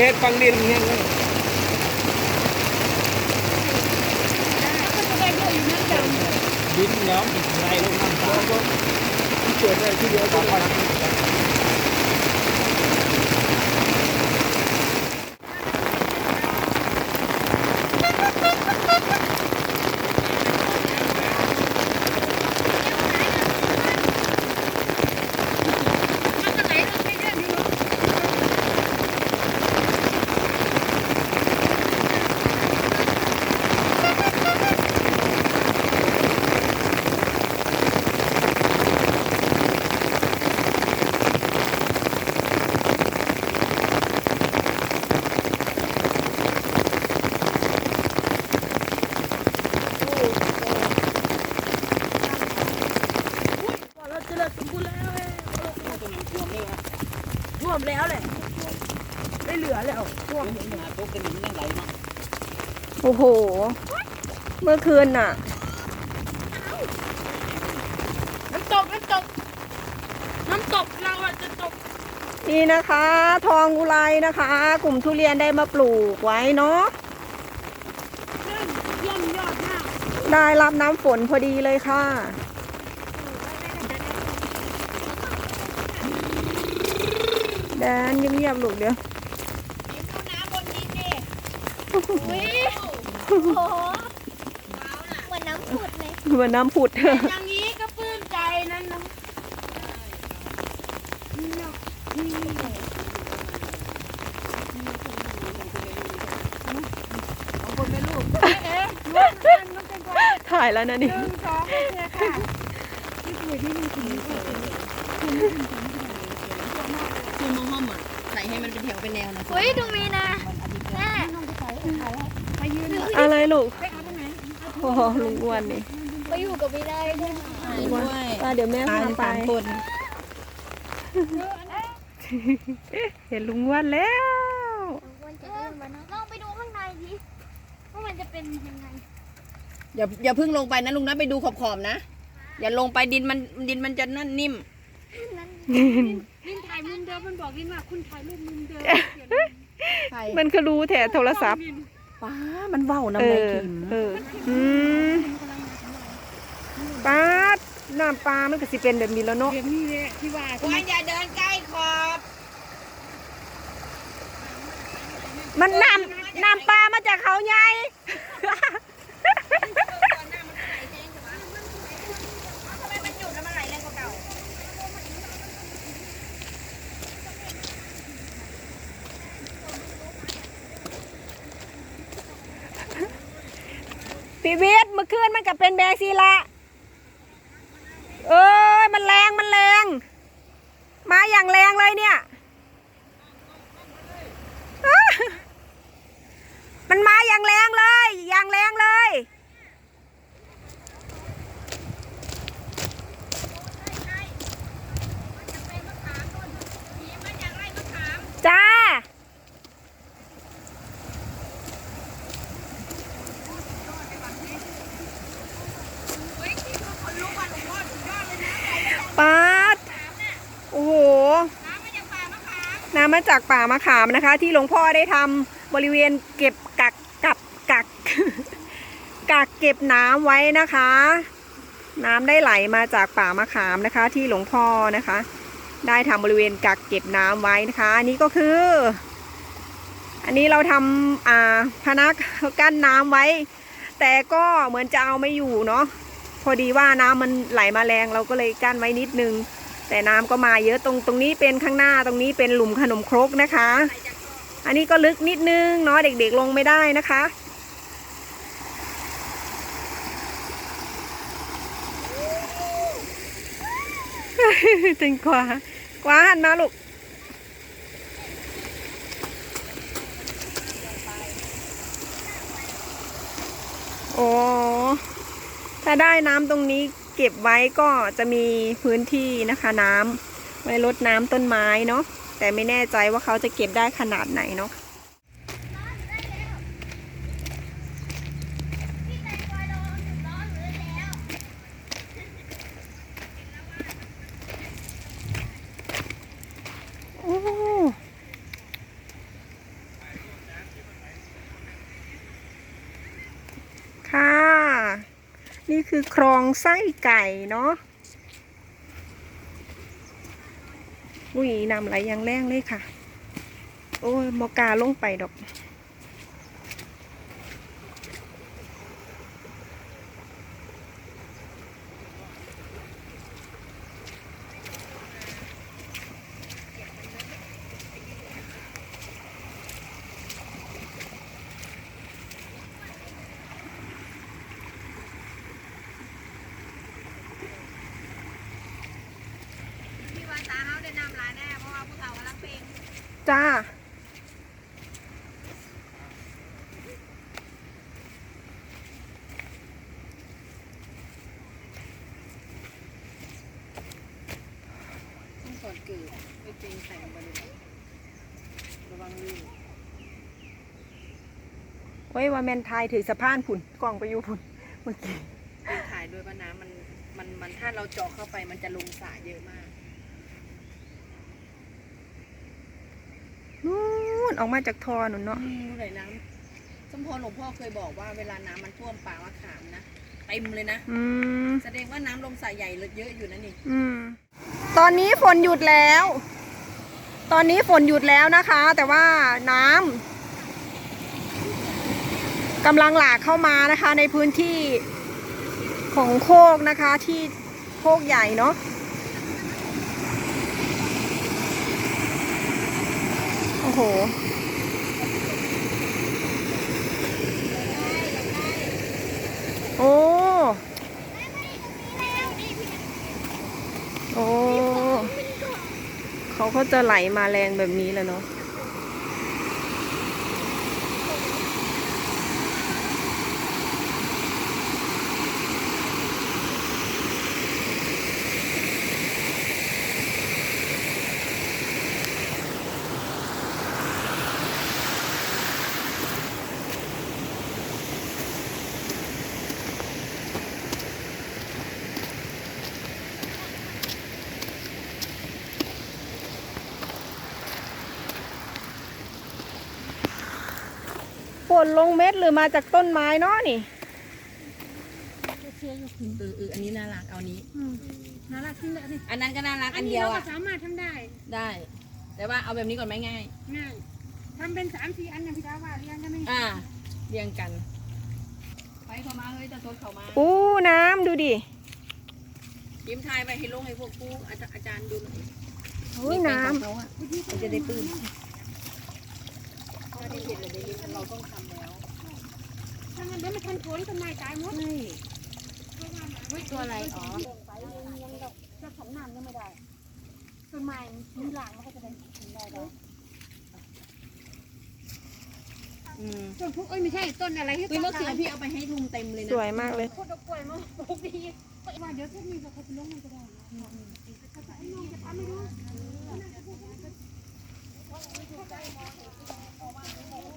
เฮ็ดฟังดินเงี้ยเลยดินเนาะไรลงน้ำตาเกิดอะไรที่เดียวก็พอนะ เราเจริญสมบูรณ์แล้วท่วมแล้วแหละไม่เหลือแล้วท่วม โอ้โห เมื่อคืนน่ะ น้ำตก น้ำตก น้ำตกเราอะจะตก นี่นะคะ ทองอุไรนะคะ กลุ่มทุเรียนได้มาปลูกไว้เนาะขึ้นย่อมยอดมากได้รับน้ำฝนพอดีเลยค่ะ แดนเงียบๆลูกเดี๋ยวดูน้ำบนดินดิ อุ้ย โอ้โหเหมือนน้ำผุดเลยเหมือนน้ำผุดอย่างนี้ก็ปลื้มใจนั่นนะของคนเป็นลูกเอ๊ะเอ๊ะลูกมันมันเป็นคนถ่ายแล้วนะนี่หนึ่งสองโอเคค่ะนี่คือที่มีถึงคือมองห้อมอะใส่ให้มันเป็นแถวเป็นแนวนะเฮ้ยดูมีนะแม่ อะไรลูกไปเอาตรงไหนโอ้โหลุงอ้วนนี่ไปอยู่กับมีได้ด้วยด้วยอะเดี๋ยวแม่ตายพาไปไปสามคนเห็นลุงอ้วนแล้วลองไปดูข้างในดิว่ามันจะเป็นยังไง อย่าอย่าเพิ่งลงไปนะลุงนะไปดูขอบๆนะ อย่าลงไปดินมันดินมันจะนั่นนิ่มลินถ่ายมุมเดิมมันบอกลินว่าคุณถ่ายรูปมุมเดิมใครมันก็รู้แถโทรศัพท์ ป้ามันเว้าเอน้ำในอขิมเอออืมปลาดน้ำปลามันก็สิเป็นแบบนี้แล้วเนาะเดี๋ยวนี้เลยที่ว่าวันอย่าเดินใกล้ขอบมันน้ำน้ำปลามาจากเขาใหญ่ พี่วิทเมื่อคืนมันก็เป็นแบงซีละเอ้ยมันแรงมันแรง มาอย่างแรงเลยเนี่ย มันมาอย่างแรงเลย อย่างแรงเลย จ้า ป๊าดโอ้โห น้ำมา จากป่ามะขามนะคะ ที่หลวงพ่อได้ทำบริเวณเก็บกักกับกักกักเก็บน้ำไว้นะคะ น้ำได้ไหลมาจากป่ามะขามนะคะ ที่หลวงพ่อนะคะ ได้ทำบริเวณกักเก็บน้ำไว้นะคะอันนี้ก็คือ อันนี้เราทำอ่าพนักกั้นน้ำไว้ แต่ก็เหมือนจะเอาไม่อยู่เนาะพอดีว่าน้ำมันไหลมาแรงเราก็เลยกั้นไว้นิดนึง แต่น้ำก็มาเยอะตรงตรงนี้เป็นข้างหน้าตรงนี้เป็นหลุมขนมครกนะคะ อันนี้ก็ลึกนิดนึงเนาะเด็กๆลงไม่ได้นะคะถึงกว่ากว่าหันมาลูกโอ้ถ้าได้น้ำตรงนี้ เก็บไว้ก็จะมีพื้นที่นะคะน้ำไว้รดน้ำต้นไม้เนาะแต่ไม่แน่ใจว่าเขาจะเก็บได้ขนาดไหนเนาะโอ้ ค่ะ นี่คือครองไส้ไก่เนาะอุ้ยนำไหลอย่างแรงเลยค่ะ โอ้ยมอกล้าลงไปดอก พี่ว่าตาเขาได้นำลายแน่เพราะว่าผู้เฒ่ากำลังเพลง จ้า ต้องก่อนเกิดไม่เพลงใส่ลงไปเลยระวังลื่นโอ้ยว่าแมนทายถือสะพานผุนกล่องไปอยู่ผุนเมื่อกี้เพลงถ่ายด้วยว่าน้ำมันมันมันถ้าเราเจาะเข้าไปมันจะลงสระเยอะมาก นู่นออกมาจากท่อหนุนเนาะอืมรู้ไหนน้ำสมพรหลวงพ่อเคยบอกว่าเวลาน้ำมันท่วมป่ามะขามนะเต็มเลยนะอืมแสดงว่าน้ำลงสระใหญ่เยอะอยู่นะนี่อืมตอนนี้ฝนหยุดแล้ว ตอนนี้ฝนหยุดแล้วนะคะ แต่ว่าน้ำกำลังหลากเข้ามานะคะ ในพื้นที่ของโคกนะคะที่โคกใหญ่เนาะโอ้โห โอ้โอ้เขาก็จะไหลมาแรงแบบนี้แหล้วเนาะ นลงเม็ดหรือมาจากต้นไม้เนาะนี่เออเอออันนี้น่ารักเอานี้น่ารักขึ้นเลยดิอันนั้นก็น่ารักอัอันนนี้เดียวเราก็อะสามารถทำได้ ได้ แต่ว่าเอาแบบนี้ก่อนไหมง่าย ง่ายทำเป็นสามสี่อันนะพี่ดาว่าเรียงกันไหมอ่าเรียงกัน ไปเข้ามาเฮ้ยจะโทษเข้ามาอู้น้ำดูดิยิ้มทายไปให้ลงให้พวกผู้อาจารย์อาจารย์ดูหน่อยอุ้ยน้ของเขาอะมันจะได้ปื้มถ้า ได้เห็นเลยได้ยินเราต้องทำแล้วถ้างั้นเดี๋ยวมันทันผลต้นไม้ตายหมดตัวอะไรอ๋อจะขันน้ำยังไม่ได้ต้นไม้มีหลังมันก็จะได้ถึงได้ดอกอืมต้นพุกเอ้ยไม่ใช่ต้นอะไรที่วิมะเขือพี่เอาไปให้ลุงเต็มเลยำนะสวยมากเลยพูดดอกกล้วยมาปลูกดีว่าเดี๋ยวถ้ามีก็เขาจะลงมันก็ได้นะจะไปน้องจะทำไม่รู้ อ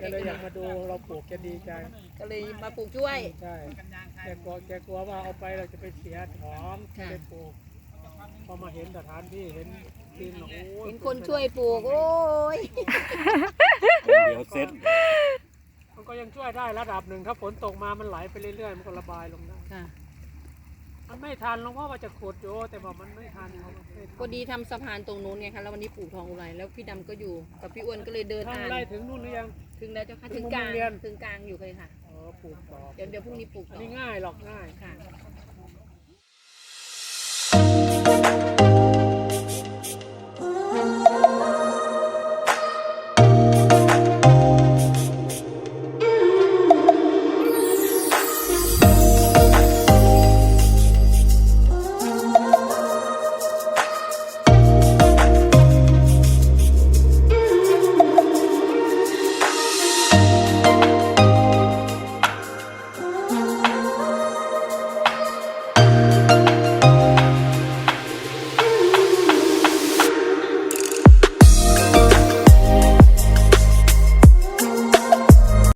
แกเลยอยากมาดูเราปลูกแกดีใจก็เลยมาปลูกช่วย ใช่แกกลัวแกกลัวว่าเอาไปเราจะไปเสียหอมค่ะ ไปปลูกพอมาเห็นสถานที่เห็นทีมโอ้ยเห็นคนช่วยปลูกโอ้ยเดี๋ยวเซ็ตมันก็ยังช่วยได้ระดับหนึ่งถ้าฝนตกมามันไหลไปเรื่อยๆ มันก็ระบายลงได้ค่ะ มันไม่ทันหลวงพ่อว่าจะขุดอยู่แต่ว่ามันไม่ทันเขาไม่ทันพอดีทำสะพานตรงนู้นไงคะแล้ววันนี้ปลูกทองอุไรแล้วพี่ดำก็อยู่กับพี่อ้วนก็เลยเดินทางอ่านไล่ถึงนู่นหรือยัง ถึงแล้วเจ้าค่ะถึถึงงมุมกลางโรงเรียน ถึงกลางอยู่เลยค่ะอ๋อปลูกต่อเดี๋ยวเดี๋ยวพรุ่งนี้ปลูกอันต่อนี้ง่ายหรอกง่าย ค่ะ